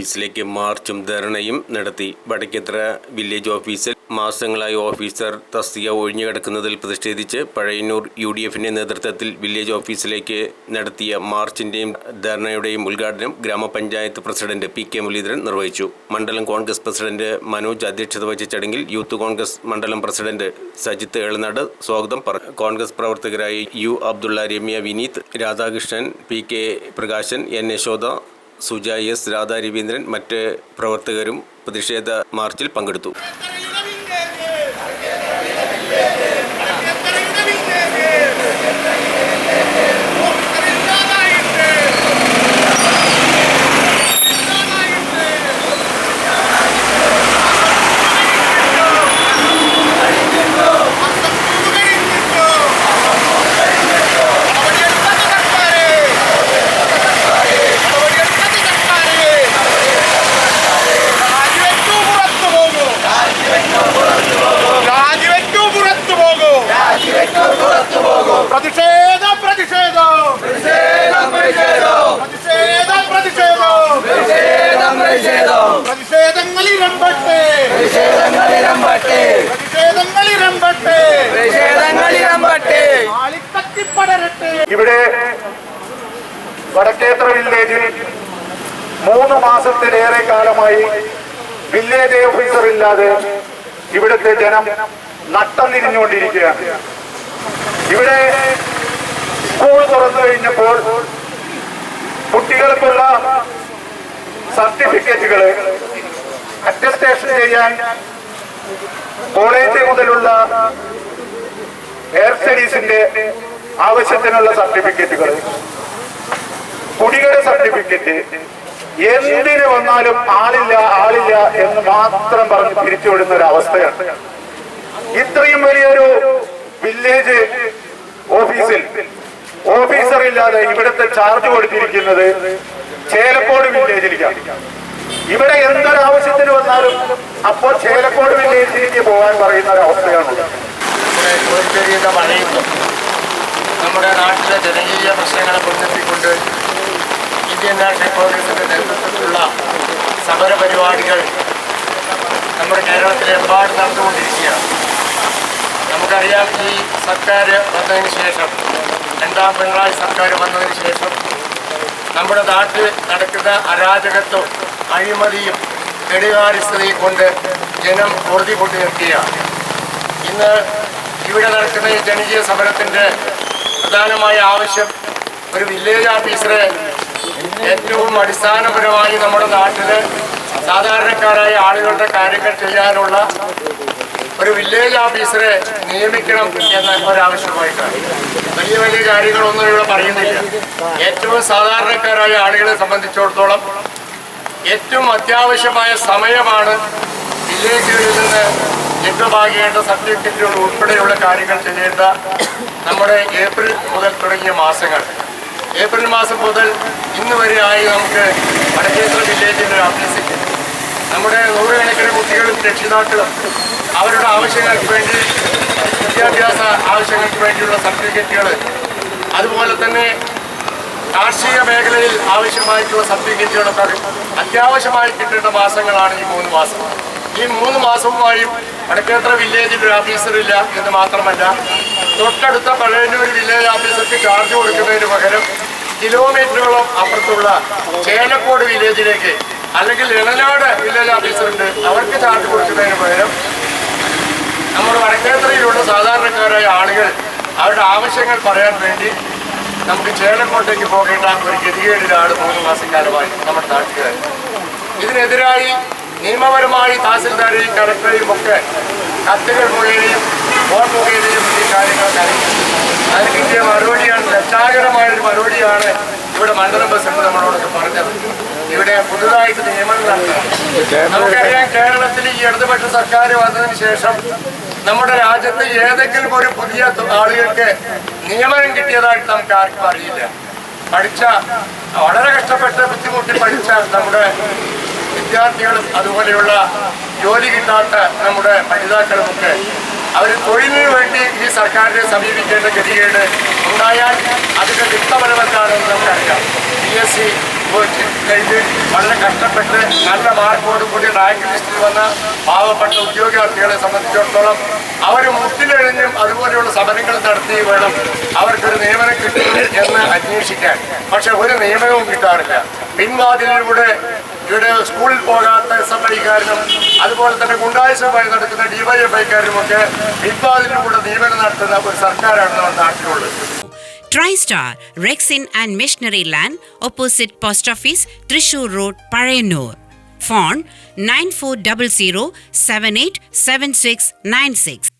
ഓഫീസിലേക്ക് മാർച്ചും ധർണയും നടത്തി. വടക്കേത്ര വില്ലേജ് ഓഫീസിൽ മാസങ്ങളായി ഓഫീസർ തസ്തിക ഒഴിഞ്ഞു കിടക്കുന്നതിൽ പ്രതിഷേധിച്ച് പഴയന്നൂർ യു ഡി എഫിന്റെ നേതൃത്വത്തിൽ വില്ലേജ് ഓഫീസിലേക്ക് നടത്തിയ മാർച്ചിന്റെയും ധർണയുടെയും ഉദ്ഘാടനം ഗ്രാമപഞ്ചായത്ത് പ്രസിഡന്റ് പി കെ മുരളീധരൻ നിർവഹിച്ചു. മണ്ഡലം കോൺഗ്രസ് പ്രസിഡന്റ് മനോജ് അധ്യക്ഷത വഹിച്ച ചടങ്ങിൽ യൂത്ത് കോൺഗ്രസ് മണ്ഡലം പ്രസിഡന്റ് സജിത്ത് ഏളനാട് സ്വാഗതം പറഞ്ഞു Congress പ്രവർത്തകരായി U Abdulla Ramya Vineeth Radhakrishnan P K Prakashan N Yashoda Suja S Radha Raveendran മറ്റ് പ്രവർത്തകരും പ്രതിഷേധ മാർച്ചിൽ പങ്കെടുത്തു. ഇവിടെ വടക്കേത്ര വില്ലേജിൽ മൂന്ന് മാസത്തിലേറെ കാലമായി വില്ലേജ് ഓഫീസർ ഇല്ലാതെ ഇവിടുത്തെ ജനം നട്ടം തിരിഞ്ഞുകൊണ്ടിരിക്കുകയാണ് ഇവിടെ സ്കൂൾ തുറന്നു കഴിഞ്ഞപ്പോൾ കുട്ടികൾക്കുള്ള സർട്ടിഫിക്കറ്റുകൾ അറ്റസ്റ്റേഷൻ ചെയ്യാൻ കോളേജ് മുതലുള്ള എയർ സ്റ്റഡീസിന്റെ ആവശ്യത്തിനുള്ള സർട്ടിഫിക്കറ്റുകൾ കുടികളുടെ സർട്ടിഫിക്കറ്റ് എന്തിനു വന്നാലും ആളില്ല ആളില്ല എന്ന് മാത്രം പറഞ്ഞ് തിരിച്ചുവിടുന്ന ഒരു അവസ്ഥയാണ്. ഇത്രയും വലിയൊരു വില്ലേജ് ഓഫീസിൽ ഓഫീസർ ഇല്ലാതെ ഇവിടുത്തെ ചാർജ് കൊടുത്തിരിക്കുന്നത് ചേലക്കോട് വില്ലേജിലേക്കാണ് ഇവിടെ എന്തൊരു ആവശ്യത്തിന് വന്നാലും അപ്പോൾ ചേലക്കോട് വില്ലേജിലേക്ക് പോകാൻ പറയുന്ന ഒരു അവസ്ഥയാണ് മഴയുണ്ട്. നമ്മുടെ നാട്ടിലെ ജനകീയ പ്രശ്നങ്ങളെ മുൻനിർത്തിക്കൊണ്ട് ഇന്ത്യൻ നാഷണൽ കോൺഗ്രസിന്റെ നേതൃത്വത്തിലുള്ള സമര പരിപാടികൾ നമ്മുടെ കേരളത്തിലെമ്പാടും നടന്നുകൊണ്ടിരിക്കുകയാണ്. നമുക്കറിയാം ഈ സർക്കാർ വന്നതിന് ശേഷം രണ്ടാം പിണറായി സർക്കാർ വന്നതിന് ശേഷം നമ്മുടെ നാട്ടിൽ നടക്കുന്ന അരാജകത്വം അഴിമതിയും കെടുകാര്യസ്ഥതയും കൊണ്ട് ജനം പൊറുതി പൊട്ടി നിർത്തുകയാണ് ഇന്ന് ഇവിടെ നടക്കുന്ന ഈ ജനകീയ സമരത്തിന്റെ പ്രധാനമായ ആവശ്യം ഒരു വില്ലേജ് ഓഫീസറെ ഏറ്റവും അടിസ്ഥാനപരമായി നമ്മുടെ നാട്ടിൽ സാധാരണക്കാരായ ആളുകളുടെ കാര്യങ്ങൾ ചെയ്യാനുള്ള ഒരു വില്ലേജ് ഓഫീസറെ നിയമിക്കണം എന്ന ഒരാവശ്യമായിട്ടാണ് വലിയ വലിയ കാര്യങ്ങളൊന്നും ഇവിടെ പറയുന്നില്ല. ഏറ്റവും സാധാരണക്കാരായ ആളുകളെ സംബന്ധിച്ചിടത്തോളം ഏറ്റവും അത്യാവശ്യമായ സമയമാണ് വില്ലേജുകളിൽ നിന്ന് ലഭ്യമാകേണ്ട സർട്ടിഫിക്കറ്റുകൾ ഉൾപ്പെടെയുള്ള കാര്യങ്ങൾ ചെയ്യേണ്ട നമ്മുടെ ഏപ്രിൽ മുതൽ തുടങ്ങിയ മാസങ്ങൾ. ഏപ്രിൽ മാസം മുതൽ ഇന്ന് ആയി നമുക്ക് വടക്കേശ്വര വില്ലേജിന്റെ അഭ്യസിക്കും നമ്മുടെ നൂറുകണക്കിന് കുട്ടികളും രക്ഷിതാക്കളും അവരുടെ ആവശ്യങ്ങൾക്ക് വേണ്ടി വിദ്യാഭ്യാസ ആവശ്യങ്ങൾക്ക് വേണ്ടിയുള്ള സർട്ടിഫിക്കറ്റുകൾ അതുപോലെ തന്നെ കാർഷിക മേഖലയിൽ ആവശ്യമായിട്ടുള്ള സർട്ടിഫിക്കറ്റുകളൊക്കെ അത്യാവശ്യമായി കിട്ടേണ്ട മാസങ്ങളാണ് ഈ മൂന്ന് മാസം. ഈ മൂന്ന് മാസവുമായും വടക്കേത്ര വില്ലേജിൽ ഒരു ഓഫീസറില്ല എന്ന് മാത്രമല്ല തൊട്ടടുത്ത പഴയന്നൂർ വില്ലേജ് ഓഫീസർക്ക് ചാർജ് കൊടുക്കുന്നതിന് പകരം കിലോമീറ്ററോളം അപ്പുറത്തുള്ള ചേലക്കോട് വില്ലേജിലേക്ക് അല്ലെങ്കിൽ ഇളനാട് വില്ലേജ് ഓഫീസറുണ്ട് അവർക്ക് ചാർജ് കൊടുക്കുന്നതിന് പകരം നമ്മുടെ വടക്കേത്രയിലുള്ള സാധാരണക്കാരായ ആളുകൾ അവരുടെ ആവശ്യങ്ങൾ പറയാൻ വേണ്ടി നമുക്ക് ചേലക്കോട്ടേക്ക് പോകേണ്ട ഒരു ഗതികേടിലാണ് മൂന്ന് മാസക്കാലമായി നമ്മുടെ നാട്ടുകാർ. ഇതിനെതിരായി നിയമപരമായി തഹസിൽദാരെയും കലക്ടറെയും ഒക്കെ കത്തുകൾ മുഖേനയും ഫോൺ മുഖേനയും ഈ കാര്യങ്ങൾ അറിയിക്കും അതിന് കിട്ടിയ മറുപടിയാണ് ലക്ഷാകരമായ മറുപടിയാണ് ഇവിടെ മണ്ഡലം പ്രസിഡന്റ് നമ്മളോടൊക്കെ പറഞ്ഞത്. ഇവിടെ പുതുതായിട്ട് നിയമങ്ങൾ നടത്തണം നമുക്കറിയാം കേരളത്തിൽ ഈ ഇടതുപക്ഷ സർക്കാർ വന്നതിന് ശേഷം നമ്മുടെ രാജ്യത്ത് ഏതെങ്കിലും ഒരു പുതിയ ആളുകൾക്ക് നിയമനം കിട്ടിയതായിട്ട് നമുക്ക് ആർക്കും അറിയില്ല. പഠിച്ച വളരെ കഷ്ടപ്പെട്ട് ബുദ്ധിമുട്ടി പഠിച്ച നമ്മുടെ വിദ്യാർത്ഥികളും അതുപോലെയുള്ള ജോലി കിട്ടാത്ത നമ്മുടെ പഠിതാക്കളുമൊക്കെ അവർ തൊഴിലിന് വേണ്ടി ഈ സർക്കാരിനെ സമീപിക്കേണ്ട ഗതികേട് ഉണ്ടായാൽ അതിന്റെ ദുഃഖഫലമെന്താണെന്ന് നമുക്കറിയാം. പി എസ് സി അനുഭവിച്ച് കഴിഞ്ഞ് വളരെ കഷ്ടപ്പെട്ട് നല്ല മാർക്കോട് കൂടി റാങ്ക് ലിസ്റ്റിൽ വന്ന പാവപ്പെട്ട ഉദ്യോഗാർത്ഥികളെ സംബന്ധിച്ചിടത്തോളം അവർ മുട്ടിലെഴിഞ്ഞും അതുപോലെയുള്ള സമരങ്ങൾ നടത്തി വേണം അവർക്കൊരു നിയമനം കിട്ടുന്നത് എന്ന് അന്വേഷിക്കാൻ. പക്ഷെ ഒരു നിയമനവും കിട്ടാറില്ല. പിൻവാതിലിലൂടെ ഇവിടെ സ്കൂളിൽ പോകാത്ത എസ് എഫ് ഐക്കാരനും അതുപോലെ തന്നെ ഗുണ്ടായുസമായി നടക്കുന്ന ഡിവൈഎഫ്ഐക്കാരനുമൊക്കെ പിൻവാതിലിലൂടെ നിയമനം നടത്തുന്ന ഒരു സർക്കാരാണ് നമ്മുടെ നാട്ടിലുള്ളത്. TriStar, Rexin and Missionary Land, opposite Post Office, Trishur Road, Parayanur. Phone 9400 787696.